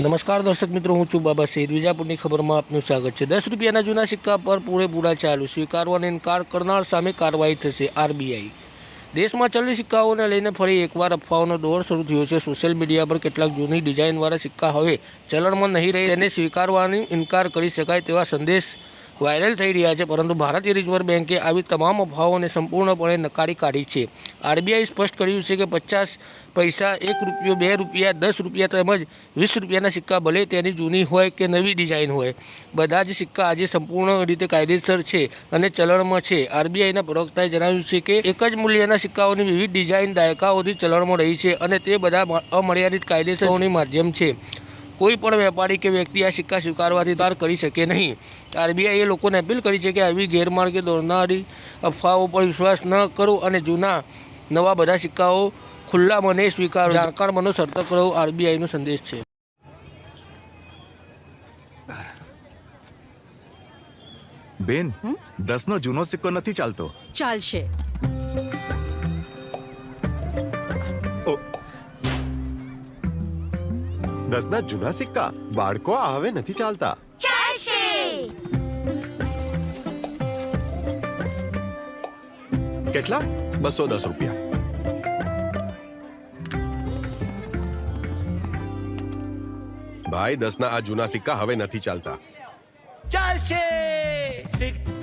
નમસ્કાર દર્શક મિત્રો, હું છું બાબા સૈદ વિજાપુરની ખબરમાં આપનું સ્વાગત છે. દસ રૂપિયાના જૂના સિક્કા પર પૂરેપૂરા ચાલુ સ્વીકારવાનો ઇનકાર કરનાર સામે કાર્યવાહી થશે આરબીઆઈ. દેશમાં ચલણી સિક્કાઓને લઈને ફરી એકવાર અફવાઓનો દોર શરૂ થયો છે. સોશિયલ મીડિયા પર કેટલાક જૂની ડિઝાઇનવાળા સિક્કા હવે ચલણમાં નહીં રહે, તેને સ્વીકારવાની ઇનકાર કરી શકાય તેવા સંદેશ વાયરલ થઈ રહ્યા છે, પરંતુ ભારતીય રિઝર્વ બેન્કે આવી તમામ અફવાઓને સંપૂર્ણપણે નકારી કાઢી છે. આરબીઆઈ સ્પષ્ટ કર્યું છે કે પચાસ પૈસા, એક રૂપિયો, બે રૂપિયા, દસ રૂપિયા તેમજ વીસ રૂપિયાના સિક્કા ભલે તેની જૂની હોય કે નવી ડિઝાઇન હોય, બધા જ સિક્કા આજે સંપૂર્ણ રીતે કાયદેસર છે અને ચલણમાં છે. આરબીઆઈના પ્રવક્તાએ જણાવ્યું છે કે એક જ મૂલ્યના સિક્કાઓની વિવિધ ડિઝાઇન દાયકાઓથી ચલણમાં રહી છે અને તે બધા અમર્યાદિત કાયદેસરોની માધ્યમ છે. કોઈ પણ વેપારી કે વ્યક્તિ આ સિક્કા સ્વીકારવાથી તાર કરી શકે નહીં. આરબીઆઈએ લોકોને અપીલ કરી છે કે આવી ગેરમાર્ગે દોરનારી અફવાઓ પર વિશ્વાસ ન કરો અને જૂના નવા બધા સિક્કાઓ ખુલ્લા મને સ્વીકારો. જાણકાર મનો સર્તક રહો આરબીઆઈનો સંદેશ છે. બેન દસનો જૂનો સિક્કો નથી ચાલતો. ચાલશે. ઓ, દસના જૂના સિક્કા. બાળકો આ હવે નથી ચાલતા. કેટલા? બસો દસ રૂપિયા. ભાઈ દસના આ જૂના સિક્કા હવે નથી ચાલતા. ચાલશે. સિક્કા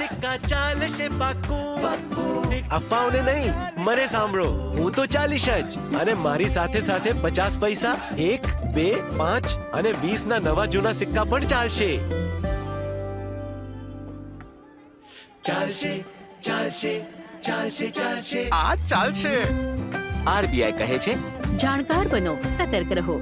સિક્કા ચાલશે પાકું અફવાઓને નહીં મને સાંભળો હું તો ચાલીશ જ અને મારી સાથે સાથે પચાસ પૈસા એક બે પાંચ અને વીસ ના નવા જૂના સિક્કા પણ ચાલશે ચાલશે ચાલશે ચાલશે ચાલશે આ ચાલશે આરબીઆઈ કહે છે જાણકાર બનો સતર્ક રહો